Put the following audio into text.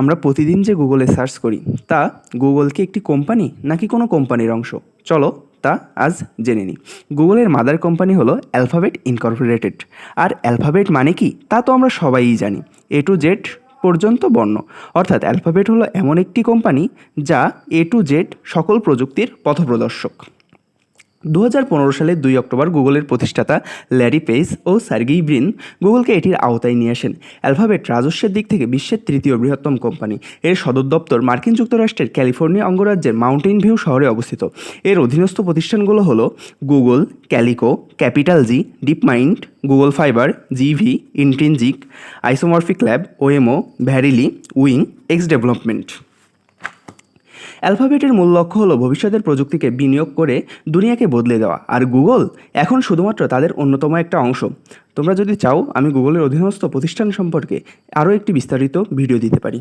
আমরা প্রতিদিন যে গুগলে সার্চ করি, তা গুগল কি একটি কোম্পানি নাকি কোনো কোম্পানির অংশ? চলো তা আজ জেনে নিই। গুগলের মাদার কোম্পানি হলো অ্যালফাবেট ইনকর্পোরেটেড আর অ্যালফাবেট মানে কি? তা তো আমরা সবাইই জানি। এ টু জেড পর্যন্ত বর্ণ। অর্থাৎ অ্যালফাবেট হলো এমন একটি কোম্পানি যা এ টু জেড সকল প্রযুক্তির পথপ্রদর্শক। দু হাজার পনেরো সালে দুই অক্টোবর গুগলের প্রতিষ্ঠাতা ল্যারি পেজ ও সার্গেই ব্রিন গুগলকে এটির আওতায় নিয়ে আসেন। অ্যালফাবেট রাজস্বের দিক থেকে বিশ্বের তৃতীয় বৃহত্তম কোম্পানি। এর সদর দপ্তর মার্কিন যুক্তরাষ্ট্রের ক্যালিফোর্নিয়া অঙ্গরাজ্যের মাউন্টেন ভিউ শহরে অবস্থিত। এর অধীনস্থ প্রতিষ্ঠানগুলো হলো Google, Calico, Capital G DeepMind Google Fiber, GV, Intrinsic, Isomorphic Lab, OMO, Verily, Wing, X development. অ্যালফাবেটের মূল লক্ষ্য হলো ভবিষ্যতের প্রযুক্তিকে বিনিয়োগ করে দুনিয়াকে বদলে দেওয়া। আর গুগল এখন শুধুমাত্র তাদের অন্যতম একটা অংশ। তোমরা যদি চাও, আমি গুগলের অধীনস্থ প্রতিষ্ঠান সম্পর্কে আরও একটি বিস্তারিত ভিডিও দিতে পারি।